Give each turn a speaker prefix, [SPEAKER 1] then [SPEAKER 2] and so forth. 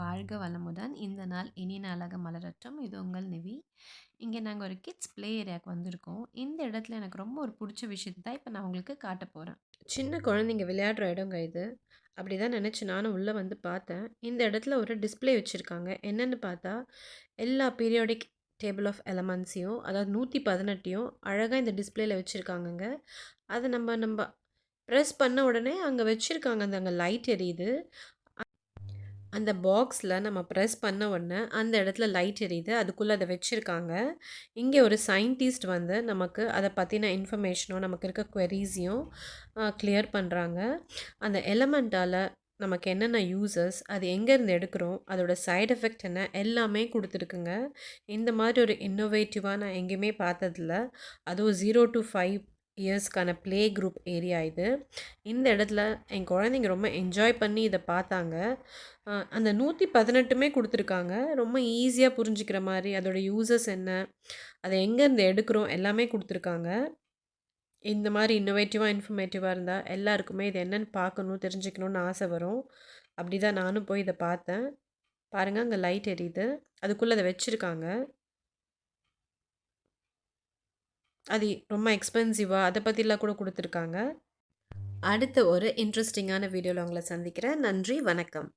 [SPEAKER 1] வாழ்க வளமுடன் இந்த நாள் இனி நாளாக மலரட்டும். இது உங்கள் நிவி. இங்கே நாங்கள் ஒரு கிட்ஸ் ப்ளே ஏரியாவுக்கு வந்திருக்கோம். இந்த இடத்துல எனக்கு ரொம்ப ஒரு பிடிச்ச விஷயத்தை தான் இப்போ நான் உங்களுக்கு காட்ட போகிறேன் சின்ன குழந்தைங்க விளையாடுற இடங்க இது. அப்படி தான் நினச்சி நானும் உள்ளே வந்து பார்த்தேன். இந்த இடத்துல ஒரு டிஸ்பிளே வச்சுருக்காங்க. என்னென்னு பார்த்தா எல்லா பீரியாடிக் டேபிள் ஆஃப் எலமெண்ட்ஸையும் அதாவது நூற்றி பதினெட்டையும் அழகாக இந்த டிஸ்பிளேயில் வச்சுருக்காங்கங்க. அதை நம்ம நம்ம ப்ரெஸ் பண்ண உடனே அங்கே வச்சுருக்காங்க அந்த அங்கே லைட் எரியுது. அந்த பாக்ஸில் நம்ம ப்ரெஸ் பண்ண உடனே அந்த இடத்துல லைட் எரியுது. அதுக்குள்ளே அதை வச்சுருக்காங்க. இங்கே ஒரு சயின்டிஸ்ட் வந்து நமக்கு அதை பற்றின இன்ஃபர்மேஷனும் நமக்கு இருக்க queries-யும் கிளியர் பண்ணுறாங்க அந்த எலமெண்ட்டால் நமக்கு என்னென்ன யூசஸ் அது எங்கேருந்து எடுக்கிறோம் அதோட சைடு எஃபெக்ட் என்ன எல்லாமே கொடுத்துருக்குங்க. இந்த மாதிரி ஒரு இன்னோவேட்டிவாக நான் எங்கேயுமே பார்த்ததில்ல. அதுவும் ஜீரோ டு ஃபைவ் இயர்ஸ்க்கான ப்ளே குரூப் ஏரியா இது. இந்த இடத்துல என் குழந்தைங்க ரொம்ப என்ஜாய் பண்ணி இதை பார்த்தாங்க. அந்த நூற்றி பதினெட்டுமே கொடுத்துருக்காங்க. ரொம்ப ஈஸியாக புரிஞ்சுக்கிற மாதிரி அதோட யூசஸ் என்ன அதை எங்கேருந்து எடுக்கிறோம் எல்லாமே கொடுத்துருக்காங்க. இந்த மாதிரி இன்னோவேட்டிவாக இன்ஃபர்மேட்டிவாக இருந்தால் எல்லாருக்குமே இது என்னென்னு பார்க்கணும் தெரிஞ்சுக்கணுன்னு ஆசை வரும். அப்படி தான் நானும் போய் இதை பார்த்தேன். பாருங்கள் அங்கே லைட் எரியுது. அதுக்குள்ளே அதை வச்சுருக்காங்க. அது ரொம்ப எக்ஸ்பென்சிவாக அதை பற்றிலாம் கூட கொடுத்துருக்காங்க. அடுத்த ஒரு இன்ட்ரெஸ்டிங்கான வீடியோவில் உங்களை சந்திக்கிறேன். நன்றி வணக்கம்.